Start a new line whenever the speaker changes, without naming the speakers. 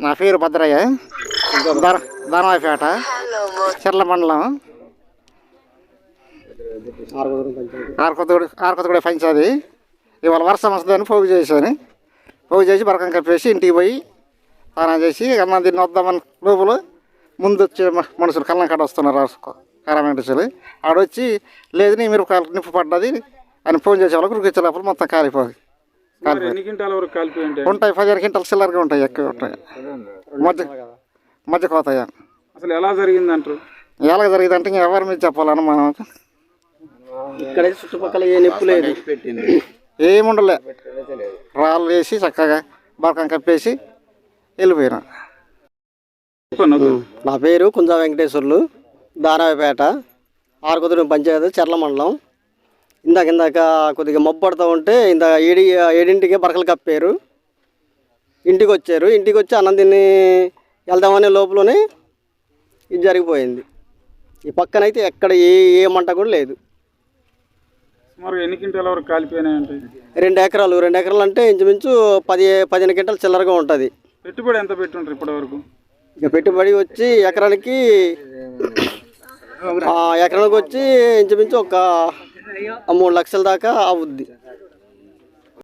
నా పేరు భద్రయ్య. ధర ధనవాయిపేట చెర్ల మండలం. ఆరుకొత్తగూడ ఆరుకొత్తగూడ పంచాది ఇవాళ వర్షం వస్తుందని పోగు చేశాను. పోగు చేసి బరకం కప్పేసి ఇంటికి పోయి స్నానం చేసి అన్నం తిని వద్దామని లోపల ముందు వచ్చే మనుషులు కళ్ళం కాడ వస్తున్నారు కరామెంటసులు ఆడొచ్చి లేదు నీ మీరు నిప్పు పడ్డది అని ఫోన్ చేసే వాళ్ళకి ఉరికొచ్చే లోపల మొత్తం కాలిపోయి
మరి ఎన్ని క్వింటాల వరకు కాలిపోయి ఉంటాయి?
పదిహేను క్వింటల్ చిల్లరగా ఉంటాయి ఎక్కువ ఉంటాయి. మధ్య మధ్య కోతాయి?
అసలు ఎలా జరిగింది అంటారు
ఎలాగ జరిగిందంటే ఇంక ఎవరి మీద చెప్పాలని మనం?
ఇక్కడ చుట్టుపక్కల ఏ నిప్పు లేదు.
ఏముండలే. రాళ్ళు వేసి చక్కగా బరకం కప్పేసి వెళ్ళిపోయినా.
నా పేరు కుంజా వెంకటేశ్వర్లు దారాయపేట ఆరుకుదురు పంచాయతీ చర్ల మండలం. ఇందాక ఇందాక కొద్దిగా మబ్బు పడుతూ ఉంటే ఇంత ఏడి ఏడింటికి బరకలు కప్పారు. ఇంటికి వచ్చారు ఇంటికి వచ్చి అన్నం తిని వెళ్దామనే లోపలనే ఇది జరిగిపోయింది. ఈ పక్కనైతే ఎక్కడ ఏ ఏ మంట కూడా లేదు.
సుమారు ఎన్ని క్వింటాల వరకు కాలిపోయినాయి అంటే
రెండు ఎకరాలు. రెండు ఎకరాలు అంటే ఇంచుమించు పది పదిహేను గంటలు చిల్లరగా ఉంటుంది.
పెట్టుబడి ఎంత పెట్టుంటారు ఇప్పటి వరకు
ఇక పెట్టుబడి వచ్చి ఎకరానికి ఆ, ఎకరానికి వచ్చి ఇంచుమించు ఒక మూడు లక్షల దాకా అవుద్ది